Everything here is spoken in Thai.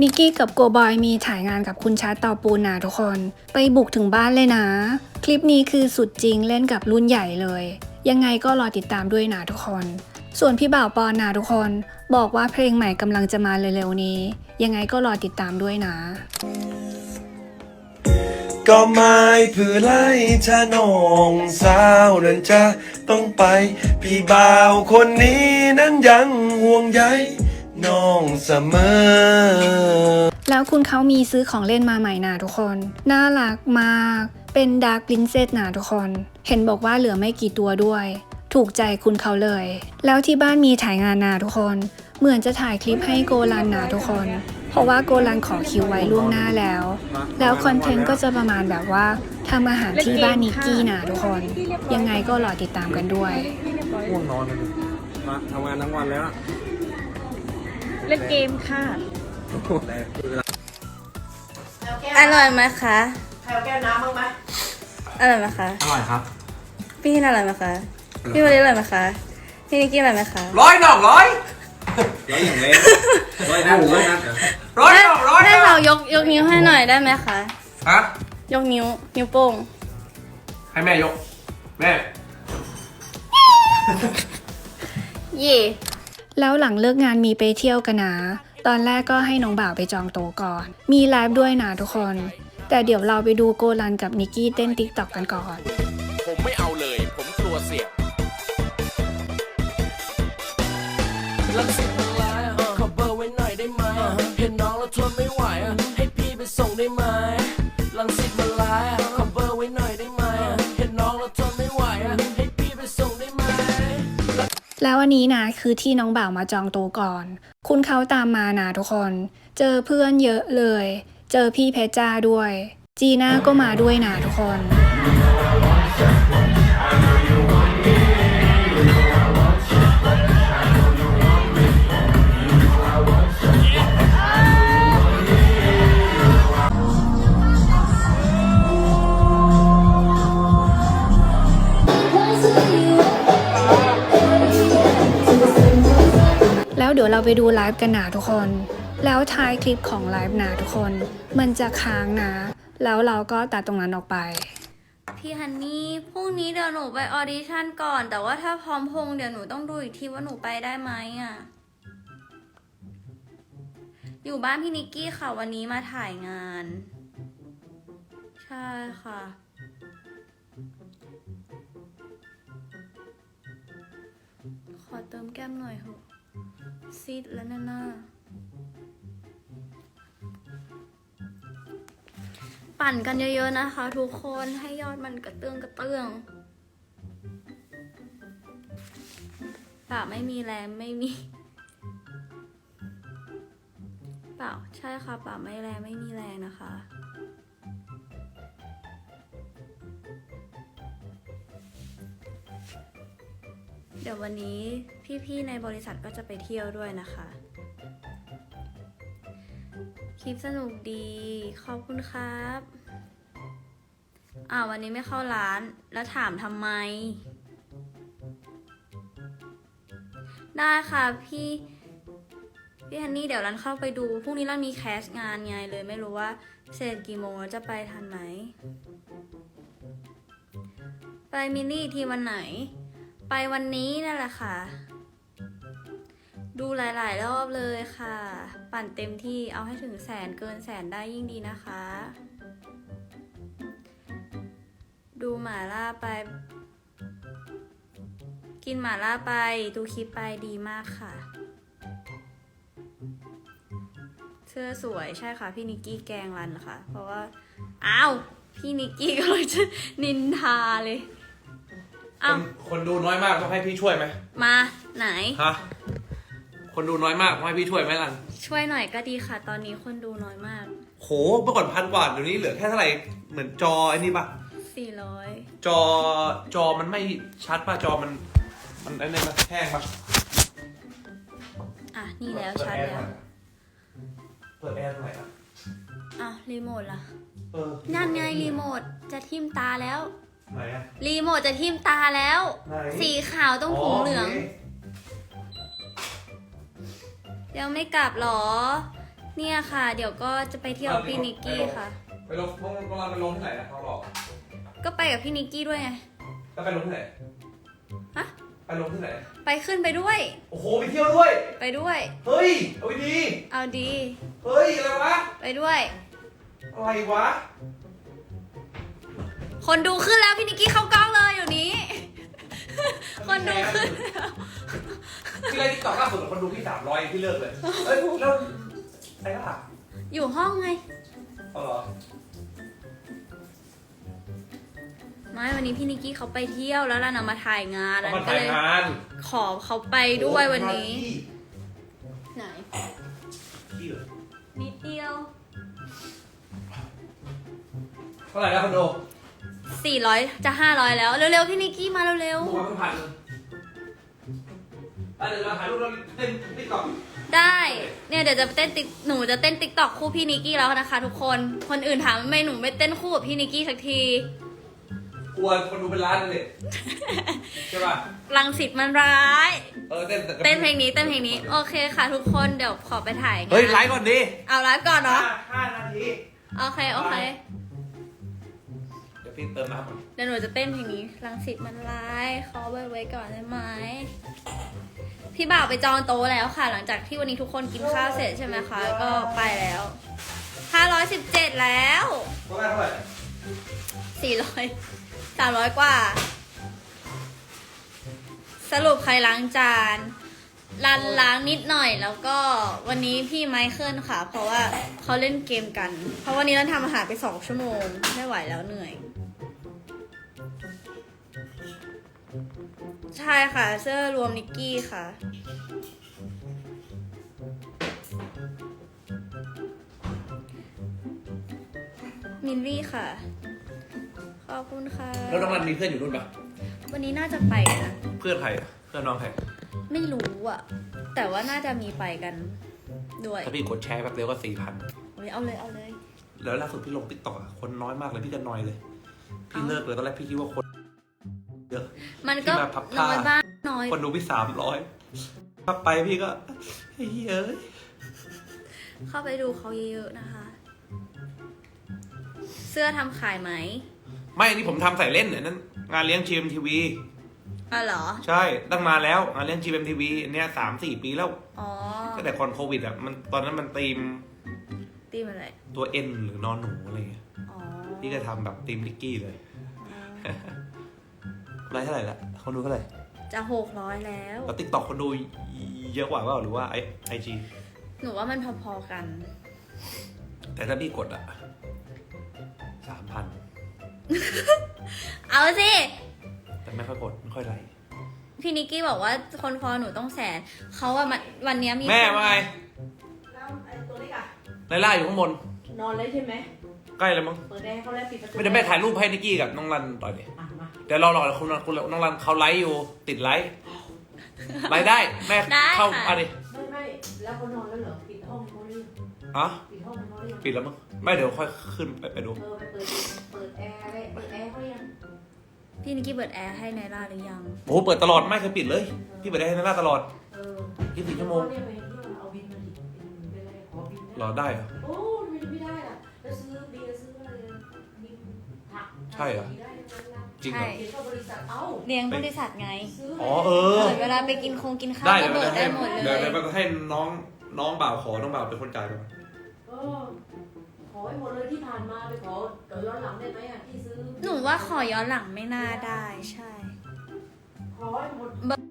มิกกี้กับโกบอยมีถ่ายงานกับคุณชาร์ตเตาปูนนะทุกคน ไปบุกถึงบ้านเลยนะ คลิปนี้คือสุดจริงเล่นกับรุ่นใหญ่เลย ยังไงก็รอติดตามด้วยนะทุกคน ส่วนพี่บ่าวปอนนะทุกคน บอกว่าเพลงใหม่กำลังจะมาเร็วๆนี้ ยังไงก็รอติดตามด้วยนะ ก็ไม่เพื่อไล่ถ้าน้องสาวนั้นจะต้องไป พี่บ่าวคนนี้นั้นยังห่วงใย น้องเสมอ แล้วคุณเขามีซื้อของเล่นมาใหม่นะทุกคน น่ารักมาก เป็นดาร์ p ป i นเซ s นะทุกคน เห็นบอกว่าเหลือไม่กี่ตัวด้วย ถูกใจคุณเขาเลย แล้วที่บ้านมีถ่ายงานนะทุกคน เหมือนจะถ่ายคลิปให้โกลันนะทุกคน เพราะว่าโกลันขอคิวไว้ล่วงหน้าแล้ว แล้วคอนเทนต์ก็จะประมาณแบบว่าทำอาหารที่บ้านนิกกี้นะทุกคน ยังไงก็รอติดตามกันด้วย ง่วงนอนเลยมาทำงานทั้งวันแล้วอะ เล่นเกมค่ะแต่อร่อยไหมคะ ใครเอาแก้วน้ำบ้างไหมอร่อยไหมคะ อร่อยครับ พี่ฮินอร่อยไหมคะ พี่วันนี้อร่อยไหมคะ พี่นิกกี้อร่อยไหมคะ ร้อยหน่องร้อยร้อยอย่างเล็กร้อยหน้าร้อยหน้าร้อยหน่องร้อยหได้น่เราองยกยกนิ้วให้หน่อยได้ไหมคะ ฮะ ยกนิ้วนิ้วโป้ง ให้แม่ยก แม่ เย่ แล้วหลังเลิกงานมีไปเที่ยวกันนะ ตอนแรกก็ให้น้องบ่าวไปจองโต๊ะก่อน มีไลฟ์ด้วยนะทุกคน แต่เดี๋ยวเราไปดูโกลันกับนิกกี้เต้นติ๊กต็อกกันก่อน วันนี้นะคือที่น้องบ่าวมาจองโต๊ะก่อน คุณเขาตามมานะทุกคน เจอเพื่อนเยอะเลย เจอพี่เพชรจ้าด้วย จีน่าก็มาด้วยนะทุกคน ไปดูไลฟ์กันนะทุกคน แล้วท้ายคลิปของไลฟ์นะทุกคน มันจะค้างนะ แล้วเราก็ตัดตรงนั้นออกไป พี่ฮันนี่พรุ่งนี้เดี๋ยวหนูไปออดิชั่นก่อน แต่ว่าถ้าพร้อมพงเดี๋ยวหนูต้องดูอีกทีว่าหนูไปได้ไหมอะ อยู่บ้านพี่นิกกี้ค่ะวันนี้มาถ่ายงาน ใช่ค่ะขอเติมแก้มหน่อยเถอะ ซีดแล้วน่าๆปั่นกันเยอะๆนะคะ ทุกคนให้ยอดมันกระเตื้องกระเตื้องปากไม่มีแรงไม่มีเปล่าใช่ค่ะปากไม่แรงไม่มีแรงนะคะเดี๋ยววันนี้ พี่ๆในบริษัทก็จะไปเที่ยวด้วยนะคะ คลิปสนุกดี ขอบคุณครับอ่าวันนี้ไม่เข้าร้านแล้วถามทำไม ได้ค่ะพี่พี่ฮันนี่เดี๋ยวรันเข้าไปดูพรุ่งนี้รันมีแคสงานไงเลยไม่รู้ว่าเสร็จกี่โมงจะไปทันไหม ไปมินี่ทีวันไหน ไปวันนี้นั่นแหละค่ะ ดูหลาย ๆ รอบเลยค่ะ ปั่นเต็มที่เอาให้ถึงแสนเกินแสนได้ยิ่งดีนะคะ ดูหมาล่าไป กินหมาล่าไป ดูคลิปไปดีมากค่ะ เสื้อสวยใช่ค่ะ พี่นิกกี้แกล้งรันค่ะ เพราะว่า อ้าว พี่นิกกี้ก็เลยจะนินทาเลยคอ้าวนคนดูน้อยมากต้องให้พี่ช่วยไหมมาไหน ฮะ คนดูน้อยมากต้องให้พี่ช่วยไหมลันช่วยหน่อยก็ดีค่ะ ตอนนี้คนดูน้อยมากโหเมื่อก่อนพันกว่าเดี๋ยวนี้เหลือแค่เท่าไหร่เหมือนจอไอ้นี่ปะ400 จอจอมันไม่ชัดป่ะจอมัน มันไอ้นี่ปะแห้งปะอะ นี่แล้วชัดแล้ว เปิดแอร์เท่าไหร่อะอะรีโมทล่ะเออนั่นไงรีโมทจะทิ่มตาแล้ว ไหนอะรีโมทจะทิ่มตาแล้ว ไหนสีขาวต้องผงเหลือง โค ยังไม่กลับหรอ เนี่ยค่ะ เดี๋ยวก็จะไปเที่ยวกับพี่นิกกี้ค่ะ ไปลงพวกเราไปลงที่ไหนนะเขาบอกก็ไปกับพี่นิกกี้ด้วยไงจะไปลงที่ไหนฮะ ไปลงที่ไหน ไปขึ้นไปด้วย โอ้โหไปเที่ยวด้วย ไปด้วย เฮ้ยเอาไปดีเอาดี เฮ้ยอะไรวะไปด้วย อะไรวะ คนดูขึ้นแล้วพี่นิกกี้เข้ากล้องเลยอยู่นี้ คนดูขึ้นแล้วที่ไรที่ต่อล่าสุดคนดูพี่สามร้อยที่เลิกเลยเฮ้ยแล้วไอ้ล่ะอยู่ห้องไง เอาเหรอไม่วันนี้พี่นิกกี้เขาไปเที่ยวแล้วล่ะนะมาถ่ายงานเอาแล้วมาก็ถ่ายเลยงานขอเขาไปด้วยวันนี้ ไหนที่เหรอนิดเดียวเท่าไหร่แล้วคอนโด 400 จะ 500 แล้ว เร็วๆ พี่นิกกี้มาเร็วบวกมาพันหนึ่งอันเดี๋ยวเราถ่ายรูปเราเต้นติ๊กต็อกๆ ได้ เนี่ยเดี๋ยวจะเต้นติ๊กหนูจะเต้นติ๊กตอกคู่พี่นิกกี้แล้วนะคะทุกคน คนอื่นถามทำไมหนูไม่เต้นคู่กับพี่นิกกี้สักที กลัวคนดูเป็นล้านเลยใช่ป่ะ รังสิตมันร้าย เออเต้นเต้นเพลงนี้เต้นเพลงนี้ โอเคค่ะทุกคน เดี๋ยวขอไปถ่ายงานเฮ้ยไลฟ์ก่อนดิ เอาไลฟ์ก่อนเนาะ ห้านาที โอเค โอเคเดี๋ยว พี่เติมน้ำก่อนเดี๋ยวหนูจะเต้นเพลงนี้รังสิตมันร้ายขอไว้ไว้ก่อนได้ไหมพี่บ่าวไปจองโต๊ะแล้วค่ะ หลังจากที่วันนี้ทุกคนกินข้าวเสร็จใช่ไหมคะ ก็ไปแล้ว 517 แล้วเท่าไหร่เท่าไหร่400 300 กว่า สรุปใครล้างจานรันล้างนิดหน่อยแล้วก็วันนี้พี่ไมเคิลค่ะ เพราะว่าเขาเล่นเกมกัน เพราะวันนี้เราทำอาหารไปสองชั่วโมงไม่ไหวแล้วเหนื่อย ใช่ค่ะ เสื้อรวมนิกกี้ค่ะ มินวี่ค่ะ ขอบคุณค่ะ แล้วน้องรันมีเพื่อนอยู่นู่นปะวันนี้น่าจะไปนะ เพื่อนใครอะเพื่อนน้องใครไม่รู้อะแต่ว่าน่าจะมีไปกันด้วยถ้าพี่กดแชร์แป๊บเดียวก็สี่พันเฮ้ยเอาเลยเอาเลย แล้วล่าสุดพี่ลงติ๊กต็อกคนน้อยมากเลยพี่จะนอยเลย พี่เอ้าเลิกเลยตอนแรกพี่คิดว่าคน เยอะมันก็ที่มาพับผ้าน้อยบ้างน้อย คนดูพี่สามร้อยถ้าไปพี่ก็เฮ้ยเอ้ยเข้าไปดูเขาเยอะๆนะคะ เสื้อทำขายไหมไม่นี่ผมทำใส่เล่นเนี่ยนั่นงานเลี้ยง GMTV อ๋อเหรอ ใช่ตั้งมาแล้วงานเลี้ยง GMTV อันเนี้ยสามสี่ปีแล้วอ๋อตั้งแต่ก่อนโควิดอะมันตอนนั้นมันตีมตีมอะไรตัว N หรือนอนหนูอะไรเงี้ยอ๋อพี่ก็ทำแบบตีมลิกกี้เลย ไลฟ์เท่าไหร่ละคนดูเท่าไหร่จะหกร้อยแล้ว แล้วติ๊กต็อกคนดูเยอะกว่าเปล่าหรือว่าไอไอจีหนูว่ามันพอๆกัน แต่ถ้าพี่กดอะสามพันเอาสิ แต่ไม่ค่อยกดไม่ค่อยไลค์พี่นิกกี้บอกว่าคนฟอลหนูต้องแสนเขาว่ามันวันเนี้ยมีแม่คนว่าไงแล้วไอ้ตัวเล็กอะไลล่าอยู่ข้างบน นอนเลยใช่ไหมใกล้แล้วมั้งเปิดแอร์เขาแล้วปิดประตูไม่ได้แม่ถ่ายรูปให้นิกกี้กับน้องรันต่อยดิอะมาเดี๋ยวเรารอคุณคุณน้องรันเขาไลฟ์อยู่ติดไลฟ์ไลฟ์ได้แม่ได้เข้าค่ะมาดิไม่ไม่แล้วเขานอนแล้วเหรอปิดห้องเขาหรือยังอ๋อปิดห้องเขาหรือยังปิดแล้วมั้งไม่เดี๋ยวค่อยขึ้นไปไปดู เออไปเปิดเปิดแอร์ไปเปิดแอร์เขาหรือยังพี่นิกกี้เปิดแอร์ให้ไนล่าหรือยัง โอ้โหเปิดตลอดไม่เคยปิดเลย พี่เปิดได้ให้นาตลอดเออ24ชั่วโมงเรียกไปที่ว่าเอาบินมาดิเป็นอะไรขอบินนะ รอได้เหรอ โอ้ไม่ไม่ได้ล่ะแล้วซื้อเบียร์ซื้ออะไรบินผักใช่เหรอ ได้ทั้งนั้นนะ จริงเหรอใช่เดี๋ยวเข้าบริษัทเอ้าเลี้ยงบริษัทไงซื้ออ๋อเออเปิดเวลาไปกินคงกินข้าวได้ก็เดี๋ยวเปิดจะให้ได้หมดเลเดี๋ยวยเดี๋ยวจะให้น้องน้องบ่าวขอน้องบ่าวเป็นคนจ่ายไปเออขอให้หมดเลยที่ผ่านมาไปขอเดี๋ยวย้อนหลังได้ไหมอะที่ซื้อหนูว่าขอย้อนหลังไม่น่าได้ใช่ ขอให้หมดไปเลยใช่สีกั